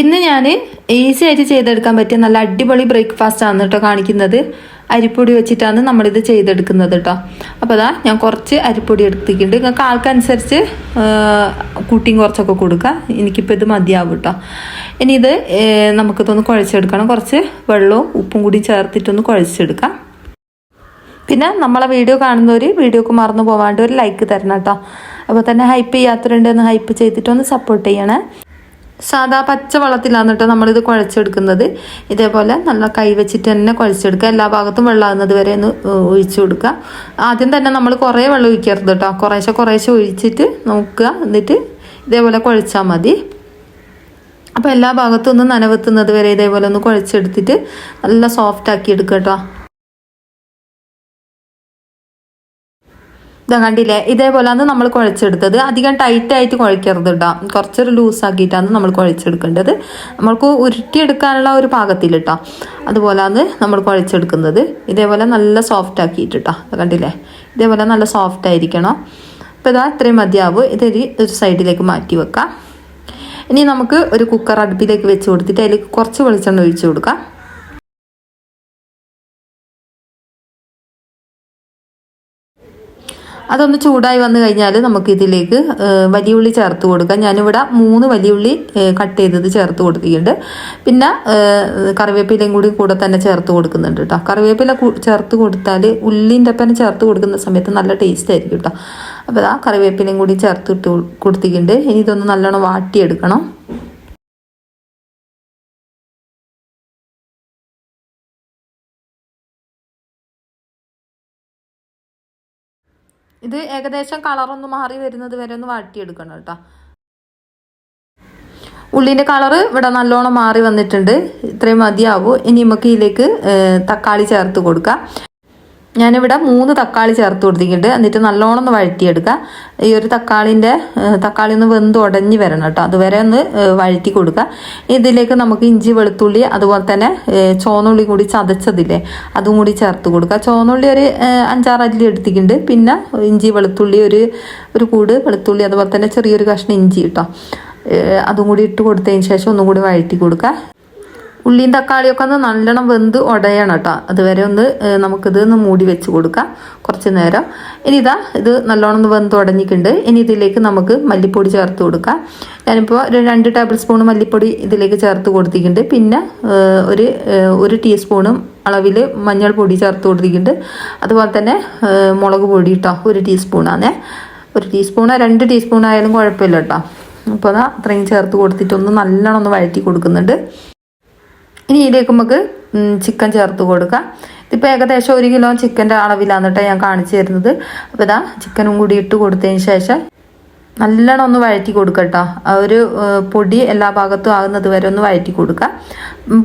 ഇന്ന് ഞാൻ ഈസി ആയിട്ട് ചെയ്തെടുക്കാൻ പറ്റിയ നല്ല അടിപൊളി ബ്രേക്ക്ഫാസ്റ്റ് ആണ് കേട്ടോ കാണിക്കുന്നത്. അരിപ്പൊടി വെച്ചിട്ടാണ് നമ്മളിത് ചെയ്തെടുക്കുന്നത് കേട്ടോ അപ്പോൾ അതാ ഞാൻ കുറച്ച് അരിപ്പൊടി എടുത്തിട്ടുണ്ട്. നിങ്ങൾക്ക് ആൾക്കനുസരിച്ച് കുട്ടിയും കുറച്ചൊക്കെ കൊടുക്കുക എനിക്കിപ്പോൾ ഇത് മതിയാവും കേട്ടോ ഇനി ഇത് നമുക്കിതൊന്ന് കുഴച്ചെടുക്കണം. കുറച്ച് വെള്ളവും ഉപ്പും കൂടി ചേർത്തിട്ടൊന്ന് കുഴച്ചെടുക്കാം. പിന്നെ നമ്മളെ വീഡിയോ കാണുന്നവർ വീഡിയോക്ക് മറന്നു പോവാണ്ട് ഒരു ലൈക്ക് തരണം കേട്ടോ അപ്പോൾ തന്നെ ഹൈപ്പ് ചെയ്യാത്തവരുണ്ടെന്ന് ഹൈപ്പ് ചെയ്തിട്ടൊന്ന് സപ്പോർട്ട് ചെയ്യണേ. സാധാ പച്ച വെള്ളത്തിലാണ് കേട്ടോ നമ്മളിത് കുഴച്ചെടുക്കുന്നത്. ഇതേപോലെ നല്ല കൈ വെച്ചിട്ട് തന്നെ കുഴച്ചെടുക്കുക. എല്ലാ ഭാഗത്തും വെള്ളമാകുന്നത് വരെ ഒന്ന് ഒഴിച്ചു കൊടുക്കുക. ആദ്യം തന്നെ നമ്മൾ കുറേ വെള്ളം ഒഴിക്കരുത് കേട്ടോ കുറേശ്ശെ കുറേശ്ശെ ഒഴിച്ചിട്ട് നോക്കുക. എന്നിട്ട് ഇതേപോലെ കുഴച്ചാൽ മതി. അപ്പോൾ എല്ലാ ഭാഗത്തും ഒന്ന് നനവെത്തുന്നത് വരെ ഇതേപോലെ ഒന്ന് കുഴച്ചെടുത്തിട്ട് നല്ല സോഫ്റ്റ് ആക്കി എടുക്കുക കേട്ടോ ഇതാ കണ്ടില്ലേ? ഇതേപോലെയാണ് നമ്മൾ കുഴച്ചെടുത്തത്. അധികം ടൈറ്റ് ആയിട്ട് കുഴക്കരുത് കേട്ടോ കുറച്ചൊരു ലൂസാക്കിയിട്ടാണ് നമ്മൾ കുഴച്ചെടുക്കേണ്ടത്. നമ്മൾക്ക് ഉരുട്ടിയെടുക്കാനുള്ള ഒരു പാകത്തിൽ കേട്ടോ അതുപോലെയാണ് നമ്മൾ കുഴച്ചെടുക്കുന്നത്. ഇതേപോലെ നല്ല സോഫ്റ്റ് ആക്കിയിട്ട് കേട്ടോ കണ്ടില്ലേ? ഇതേപോലെ നല്ല സോഫ്റ്റ് ആയിരിക്കണം. അപ്പോൾ ഇതാ ഇത്രയും മതിയാവും. ഇതൊരു ഒരു സൈഡിലേക്ക് മാറ്റി വെക്കാം. ഇനി നമുക്ക് ഒരു കുക്കർ അടുപ്പിലേക്ക് വെച്ച് കൊടുത്തിട്ട് അതിലേക്ക് കുറച്ച് വെളിച്ചെണ്ണ ഒഴിച്ചു കൊടുക്കാം. അതൊന്ന് ചൂടായി വന്നു കഴിഞ്ഞാൽ നമുക്ക് ഇതിലേക്ക് വലിയ ഉള്ളി ചേർത്ത് കൊടുക്കാം. ഞാനിവിടെ മൂന്ന് വലിയ ഉള്ളി കട്ട് ചെയ്തത് ചേർത്ത് കൊടുത്തിട്ടുണ്ട്. പിന്നെ കറിവേപ്പിലയും കൂടി കൂടെ തന്നെ ചേർത്ത് കൊടുക്കുന്നുണ്ട് കേട്ടോ കറിവേപ്പില ചേർത്ത് കൊടുത്താൽ ഉള്ളിന്റെ ഒപ്പം ചേർത്ത് കൊടുക്കുന്ന സമയത്ത് നല്ല ടേസ്റ്റ് ആയിരിക്കും കേട്ടോ അപ്പോൾ ആ കറിവേപ്പിലയും കൂടി ചേർത്ത് ഇട്ട് കൊടുത്തിട്ടുണ്ട്. ഇനി ഇതൊന്ന് നല്ലോണം വാട്ടിയെടുക്കണം. ഇത് ഏകദേശം കളറൊന്ന് മാറി വരുന്നത് വരെ ഒന്ന് വാട്ടിയെടുക്കണം കേട്ടോ. ഉള്ളിന്റെ കളറ് ഇവിടെ നല്ലോണം മാറി വന്നിട്ടുണ്ട്. ഇത്രയും മതിയാവും. ഇനി നമുക്ക് ഇതിലേക്ക് തക്കാളി ചേർത്ത് കൊടുക്കാം. ഞാനിവിടെ മൂന്ന് തക്കാളി ചേർത്ത് കൊടുത്തിട്ടുണ്ട്. എന്നിട്ട് നല്ലോണം ഒന്ന് വഴറ്റിയെടുക്കുക. ഈ ഒരു തക്കാളിന്റെ തക്കാളി ഒന്ന് വെന്ത് ഉടഞ്ഞു വരണം കേട്ടോ. അതുവരെ ഒന്ന് വഴറ്റി കൊടുക്കുക. ഇതിലേക്ക് നമുക്ക് ഇഞ്ചി വെളുത്തുള്ളി അതുപോലെ തന്നെ ചോന്നുള്ളി കൂടി ചതച്ചതില്ലേ അതും കൂടി ചേർത്ത് കൊടുക്കുക. ചോന്നുള്ളി ഒരു അഞ്ചാറ് അല്ലി എടുത്തിട്ടുണ്ട്. പിന്നെ ഇഞ്ചി വെളുത്തുള്ളി ഒരു ഒരു കൂട് വെളുത്തുള്ളി അതുപോലെ തന്നെ ചെറിയൊരു കഷ്ണം ഇഞ്ചി കേട്ടോ. അതും കൂടി ഇട്ട് കൊടുത്തതിന് ശേഷം ഒന്നും കൂടി വഴറ്റി കൊടുക്കുക. ഉള്ളിയും തക്കാളിയൊക്കെ ഒന്ന് നല്ലോണം വെന്ത് ഉടയണം കേട്ടോ. അതുവരെ ഒന്ന് നമുക്കിത് ഒന്ന് മൂടി വെച്ച് കൊടുക്കാം. കുറച്ച് നേരം. ഇനി ഇതാ ഇത് നല്ലോണം ഒന്ന് വെന്ത് ഉടഞ്ഞിട്ടുണ്ട് ഇനി ഇതിലേക്ക് നമുക്ക് മല്ലിപ്പൊടി ചേർത്ത് കൊടുക്കാം. ഞാനിപ്പോൾ ഒരു രണ്ട് ടേബിൾ സ്പൂൺ മല്ലിപ്പൊടി ഇതിലേക്ക് ചേർത്ത് കൊടുത്തിട്ടുണ്ട്. പിന്നെ ഒരു ഒരു ടീസ്പൂണും അളവിൽ മഞ്ഞൾപ്പൊടി ചേർത്ത് കൊടുത്തിട്ടുണ്ട്. അതുപോലെ തന്നെ മുളക് പൊടി കേട്ടോ ഒരു ടീസ്പൂണാണേ. ഒരു ടീസ്പൂണോ രണ്ട് ടീസ്പൂണായാലും കുഴപ്പമില്ല കേട്ടോ അപ്പോൾ അതാ അത്രയും ചേർത്ത് കൊടുത്തിട്ടൊന്ന് നല്ലോണം ഒന്ന് വഴറ്റി കൊടുക്കുന്നുണ്ട്. ഇനി ഇതിലേക്ക് നമുക്ക് ചിക്കൻ ചേർത്ത് കൊടുക്കാം. ഇതിപ്പോൾ ഏകദേശം ഒരു കിലോ ചിക്കന്റെ അളവിലാണ് കേട്ടോ ഞാൻ കാണിച്ചു തരുന്നത്. അപ്പോൾ ഇതാ ചിക്കനും കൂടി ഇട്ട് കൊടുത്തതിന് ശേഷം നല്ലോണം ഒന്ന് വഴറ്റി കൊടുക്കുക കേട്ടോ ആ ഒരു പൊടി എല്ലാ ഭാഗത്തും ആകുന്നത് വരെ ഒന്ന് വഴറ്റി കൊടുക്കുക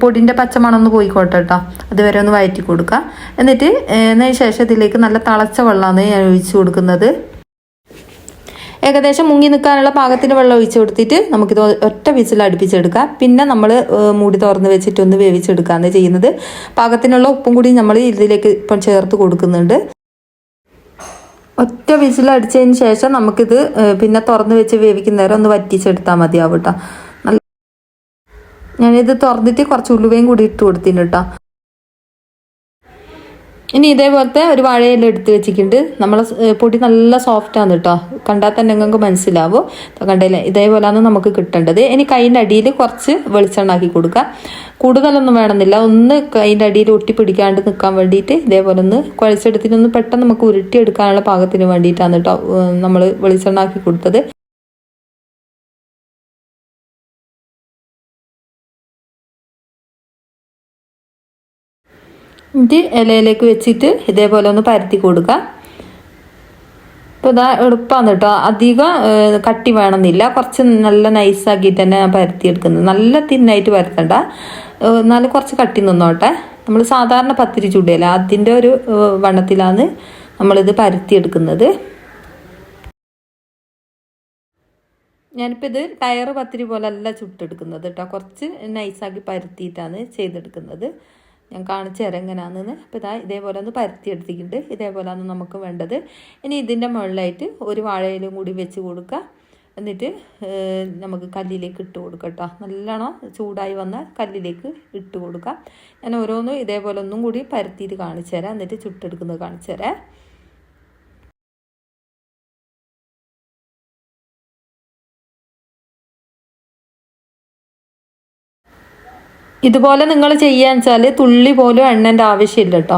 പൊടിന്റെ പച്ചമണം ഒന്ന് പോയിക്കോട്ടെ കേട്ടോ അതുവരെ ഒന്ന് വഴറ്റി കൊടുക്കുക എന്നിട്ട് അതിന് ശേഷം ഇതിലേക്ക് നല്ല തിളച്ച വെള്ളമാണ് ഞാൻ ഒഴിച്ചു കൊടുക്കുന്നത്. ഏകദേശം മുങ്ങി നിൽക്കാനുള്ള പാകത്തിന് വെള്ളം ഒഴിച്ചു കൊടുത്തിട്ട് നമുക്കിത് ഒറ്റ വിസിൽ അടുപ്പിച്ചെടുക്കാം. പിന്നെ നമ്മൾ മൂടി തുറന്ന് വെച്ചിട്ട് ഒന്ന് വേവിച്ചെടുക്കുകയാണ് ചെയ്യുന്നത്. പാകത്തിനുള്ള ഉപ്പും കൂടി നമ്മൾ ഇതിലേക്ക് ഇപ്പം ചേർത്ത് കൊടുക്കുന്നുണ്ട്. ഒറ്റ വിസിൽ അടിച്ചതിന് ശേഷം നമുക്കിത് പിന്നെ തുറന്ന് വെച്ച് വേവിക്കുന്നേരം ഒന്ന് വറ്റിച്ചെടുത്താൽ മതിയാവും കേട്ടോ. ഞാനിത് തുറന്നിട്ട് കുറച്ച് ഉലുവയും കൂടി ഇട്ട് കൊടുത്തിന് കേട്ടോ. ഇനി ഇതേപോലത്തെ ഒരു വാഴയില എടുത്ത് വെച്ചിട്ടുണ്ട്. നമ്മളെ പൊടി നല്ല സോഫ്റ്റ് ആണ് കേട്ടോ കണ്ടാൽ തന്നെ നിങ്ങൾക്ക് മനസ്സിലാവും. കണ്ടില്ല? ഇതേപോലെയാണ് നമുക്ക് കിട്ടേണ്ടത്. ഇനി കൈന്റെ അടിയിൽ കുറച്ച് വെളിച്ചെണ്ണ ആക്കി കൊടുക്കുക കൂടുതലൊന്നും വേണമെന്നില്ല. ഒന്ന് കൈന്റെ അടിയിൽ ഒട്ടി പിടിക്കാണ്ട് നിൽക്കാൻ വേണ്ടിയിട്ട് ഇതേപോലെ ഒന്ന് കുഴച്ചെടുത്തിട്ട് പെട്ടെന്ന് നമുക്ക് ഉരുട്ടിയെടുക്കാനുള്ള പാകത്തിന് വേണ്ടിയിട്ടാണ് കേട്ടോ നമ്മൾ വെളിച്ചെണ്ണ ആക്കി കൊടുത്തത്. ഇത് ഇലയിലേക്ക് വെച്ചിട്ട് ഇതേപോലെ ഒന്ന് പരത്തി കൊടുക്കുക. ഇപ്പോൾ ഇതാ എളുപ്പമാണ് കേട്ടോ അധികം കട്ടി വേണമെന്നില്ല. കുറച്ച് നല്ല നൈസാക്കിയിട്ട് തന്നെ പരത്തി പരത്തിയെടുക്കുന്നത്. നല്ല തിന്നായിട്ട് പരത്തണ്ട. എന്നാലും കുറച്ച് കട്ടി നിന്നോട്ടെ. നമ്മൾ സാധാരണ പത്തിരി ചുടിയല്ല? അതിന്റെ ഒരു വണ്ണത്തിലാണ് നമ്മളിത് പരത്തിയെടുക്കുന്നത്. ഞാനിപ്പോൾ ഇത് ടയർ പത്തിരി പോലെ അല്ല ചുട്ടെടുക്കുന്നത് കേട്ടോ കുറച്ച് നൈസാക്കി പരത്തിയിട്ടാണ് ചെയ്തെടുക്കുന്നത്. ഞാൻ കാണിച്ചു തരാം എങ്ങനെയാണെന്ന് അപ്പോൾ ഇതാ ഇതേപോലെ ഒന്ന് പരത്തി എടുത്തിട്ടുണ്ട്. ഇതേപോലെയാണ് നമുക്ക് വേണ്ടത്. ഇനി ഇതിന്റെ മുകളിലായിട്ട് ഒരു വാഴയിലും കൂടി വെച്ച് കൊടുക്കുക. എന്നിട്ട് നമുക്ക് കല്ലിലേക്ക് ഇട്ട് കൊടുക്കാം കേട്ടോ. നല്ലോണം ചൂടായി വന്നാൽ കല്ലിലേക്ക് ഇട്ട് കൊടുക്കാം ഞാൻ ഓരോന്നും ഇതേപോലെ ഒന്നും കൂടി പരത്തിയിട്ട് കാണിച്ചു തരാം. എന്നിട്ട് ചുട്ടെടുക്കുന്നത് കാണിച്ചു തരാം. ഇതുപോലെ നിങ്ങൾ ചെയ്യാന്ന് വെച്ചാൽ തുള്ളി പോലും എണ്ണേന്റെ ആവശ്യമില്ല കേട്ടോ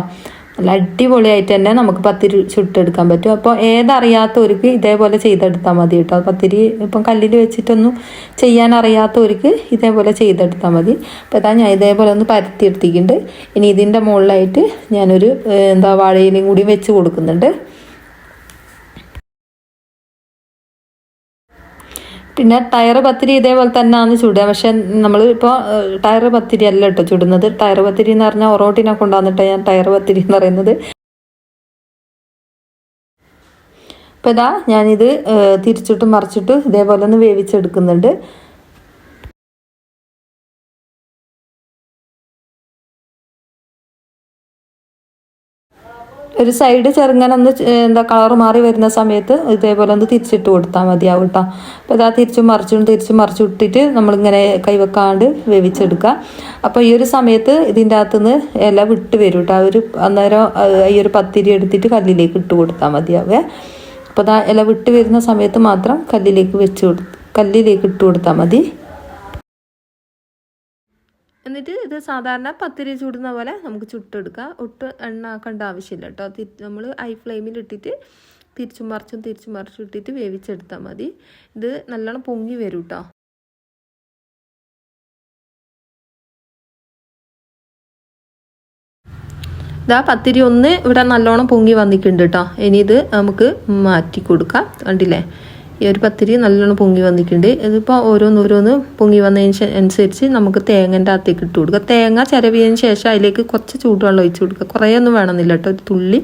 നല്ല അടിപൊളിയായിട്ട് തന്നെ നമുക്ക് പത്തിരി ചുട്ടെടുക്കാൻ പറ്റും. അപ്പോൾ ഏതറിയാത്തവർക്ക് ഇതേപോലെ ചെയ്തെടുത്താൽ മതി കേട്ടോ പത്തിരി ഇപ്പം കല്ലിൽ വെച്ചിട്ടൊന്നും ചെയ്യാൻ അറിയാത്തവർക്ക് ഇതേപോലെ ചെയ്തെടുത്താൽ മതി. അപ്പോൾ ഇതാ ഞാൻ ഇതേപോലെ ഒന്ന് പരത്തിയെടുത്തിട്ടുണ്ട് ഇനി ഇതിന്റെ മുകളിലായിട്ട് ഞാനൊരു എന്താ വാഴയിലും കൂടി വെച്ച് കൊടുക്കുന്നുണ്ട്. പിന്നെ ടയർ പത്തിരി ഇതേപോലെ തന്നെ ആണ് ചുടുക. പക്ഷെ നമ്മൾ ഇപ്പോൾ ടയർ പത്തിരി അല്ല കേട്ടോ ചുടുന്നത്. ടയർ പത്തിരി എന്ന് പറഞ്ഞാൽ ഒറോട്ടിനെ കൊണ്ടുവന്നിട്ട് ഞാൻ ടയർ പത്തിരി എന്ന് പറയുന്നത്. അപ്പോൾ ഇതാ ഞാനിത് തിരിച്ചിട്ട് തിരിച്ചിട്ടും മറിച്ചിട്ടും ഇതേപോലെ ഒന്ന് വേവിച്ചെടുക്കുന്നുണ്ട്. ഒരു സൈഡ് ചെറുങ്ങനെ ഒന്ന് എന്താ കളർ മാറി വരുന്ന സമയത്ത് ഇതേപോലെ ഒന്ന് തിരിച്ചിട്ട് കൊടുത്താൽ മതിയാവും കേട്ടോ അപ്പോൾ ഇതാ തിരിച്ചും മറിച്ചും തിരിച്ചും മറിച്ചും ഇട്ടിട്ട് നമ്മളിങ്ങനെ കൈവെക്കാണ്ട് വേവിച്ചെടുക്കുക. അപ്പോൾ ഈ ഒരു സമയത്ത് ഇതിന്റെ അകത്തുനിന്ന് ഇല വിട്ട് വരും കേട്ടോ ഒരു അന്നേരം ഈ ഒരു പത്തിരി എടുത്തിട്ട് കല്ലിലേക്ക് ഇട്ട് കൊടുത്താൽ മതിയാവേ അപ്പോൾ ഇതാ ഇല വിട്ട് വരുന്ന സമയത്ത് മാത്രം കല്ലിലേക്ക് വെച്ച് കൊടു കല്ലിലേക്ക് ഇട്ട് കൊടുത്താൽ മതി. എന്നിട്ട് ഇത് സാധാരണ പത്തിരി ചൂടുന്ന പോലെ നമുക്ക് ചുട്ടെടുക്കാം. ഒട്ട് എണ്ണ ആക്കേണ്ട ആവശ്യമില്ല കേട്ടോ. നമ്മൾ ഹൈ ഫ്ലെയിമിൽ ഇട്ടിട്ട് തിരിച്ചും മറിച്ചും തിരിച്ചും മറിച്ചും ഇട്ടിട്ട് വേവിച്ചെടുത്താൽ മതി. ഇത് നല്ലോണം പൊങ്ങി വരും കേട്ടോ ഇതാ പത്തിരി ഒന്ന് ഇവിടെ നല്ലോണം പൊങ്ങി വന്നിട്ടുണ്ട് കേട്ടോ ഇനി ഇത് നമുക്ക് മാറ്റി കൊടുക്കാം. കണ്ടില്ലേ? ഈ ഒരു പത്തിരി നല്ലോണം പൊങ്ങി വന്നിട്ടുണ്ട്. ഇതിപ്പോൾ ഓരോന്നോരോന്ന് പൊങ്ങി വന്നതിന് അനുസരിച്ച് നമുക്ക് തേങ്ങന്റെ അകത്തേക്ക് ഇട്ട് കൊടുക്കുക തേങ്ങ ചിരവിയതിന് ശേഷം അതിലേക്ക് കുറച്ച് ചൂടുവെള്ളം ഒഴിച്ച് കൊടുക്കുക കുറേ ഒന്നും വേണമെന്നില്ല കേട്ടോ. ഒരു തുള്ളി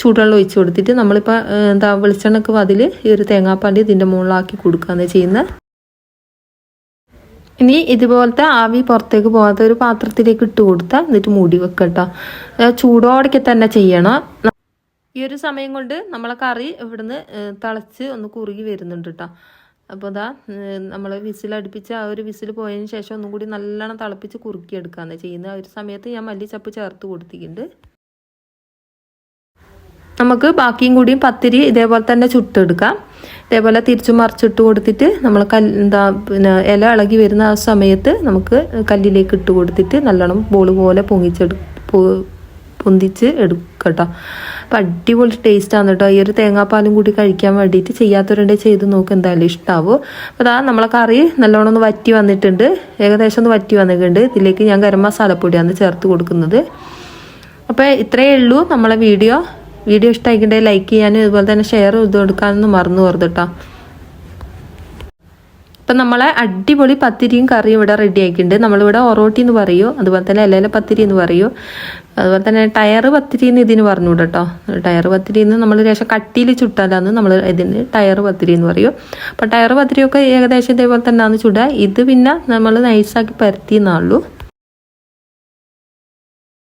ചൂടുവെള്ളം ഒഴിച്ച് കൊടുത്തിട്ട് നമ്മളിപ്പോൾ എന്താ വെളിച്ചെണ്ണക്ക് അതിൽ ഈ ഒരു തേങ്ങാപ്പാണ്ടി ഇതിന്റെ മുകളിലാക്കി കൊടുക്കുകയാണ് ചെയ്യുന്നത് ഇനി ഇതുപോലത്തെ ആവി പുറത്തേക്ക് പോകാത്ത ഒരു പാത്രത്തിലേക്ക് ഇട്ട് കൊടുത്താൽ എന്നിട്ട് മൂടി വെക്കട്ടോ ചൂടോടൊക്കെ തന്നെ ചെയ്യണം. ഈ ഒരു സമയം കൊണ്ട് നമ്മളെ കറി ഇവിടുന്ന് തിളച്ച് ഒന്ന് കുറുകി വരുന്നുണ്ട് കേട്ടോ അപ്പോൾ അതാ നമ്മൾ വിസിൽ വിസിലടുപ്പിച്ച് ആ ഒരു വിസിൽ പോയതിന് ശേഷം ഒന്നും കൂടി നല്ലോണം തിളപ്പിച്ച് കുറുക്കിയെടുക്കുകയാണ് ചെയ്യുന്നത് ആ ഒരു സമയത്ത് ഞാൻ മല്ലിച്ചപ്പ് ചേർത്ത് കൊടുത്തിട്ടുണ്ട്. നമുക്ക് ബാക്കിയും കൂടിയും പത്തിരി ഇതേപോലെ തന്നെ ചുട്ടെടുക്കാം. ഇതേപോലെ തിരിച്ചു മറിച്ചിട്ട് കൊടുത്തിട്ട് നമ്മൾ കല്ല് എന്താ പിന്നെ ഇല ഇളകി വരുന്ന ആ സമയത്ത് നമുക്ക് കല്ലിലേക്ക് ഇട്ട് കൊടുത്തിട്ട് നല്ലോണം ബോൾ പോലെ പൊങ്ങിച്ചെടു പൊന്തിച്ച് എടുക്കട്ടോ. അപ്പം അടിപൊളി ടേസ്റ്റാണ് കേട്ടോ ഈ ഒരു തേങ്ങാപ്പാലും കൂടി കഴിക്കാൻ വേണ്ടിയിട്ട് ചെയ്യാത്തവരുടെ ചെയ്ത് നോക്ക് എന്തായാലും ഇഷ്ടാവോ. അപ്പോൾ അതാ നമ്മളെ കറി നല്ലോണം ഒന്ന് വറ്റി വന്നിട്ടുണ്ട്. ഏകദേശം ഒന്ന് വറ്റി വന്നിട്ടുണ്ട്. ഇതിലേക്ക് ഞാൻ ഗരം മസാലപ്പൊടിയാണ് ചേർത്ത് കൊടുക്കുന്നത്. അപ്പോൾ ഇത്രയേ ഉള്ളൂ നമ്മളെ വീഡിയോ. വീഡിയോ ഇഷ്ടമായിക്കണ്ടേ ലൈക്ക് ചെയ്യാനും ഇതുപോലെ തന്നെ ഷെയർ ചെയ്ത് കൊടുക്കാനൊന്നും മറന്നു പോകരുത് കേട്ടോ ഇപ്പം നമ്മളെ അടിപൊളി പത്തിരിയും കറിയും ഇവിടെ റെഡി ആക്കിയിട്ടുണ്ട് നമ്മളിവിടെ ഒറോട്ടി എന്ന് പറയൂ അതുപോലെ തന്നെ ഇലയിലെ പത്തിരി എന്ന് പറയൂ അതുപോലെ തന്നെ ടയർ പത്തിരി എന്ന് ഇതിന് പറഞ്ഞു കേട്ടോ ടയർ പത്തിരി എന്ന് നമ്മൾ ശേഷം കട്ടിയിൽ ചുട്ടാലാന്ന് നമ്മൾ ഇതിന് ടയർ പത്തിരി എന്ന് പറയും. അപ്പം ടയർ പത്തിരിയൊക്കെ ഏകദേശം ഇതേപോലെ തന്നെ തന്നെയാണ് ചുടുക. ഇത് പിന്നെ നമ്മൾ നൈസാക്കി പരത്തിയെന്നുള്ളൂ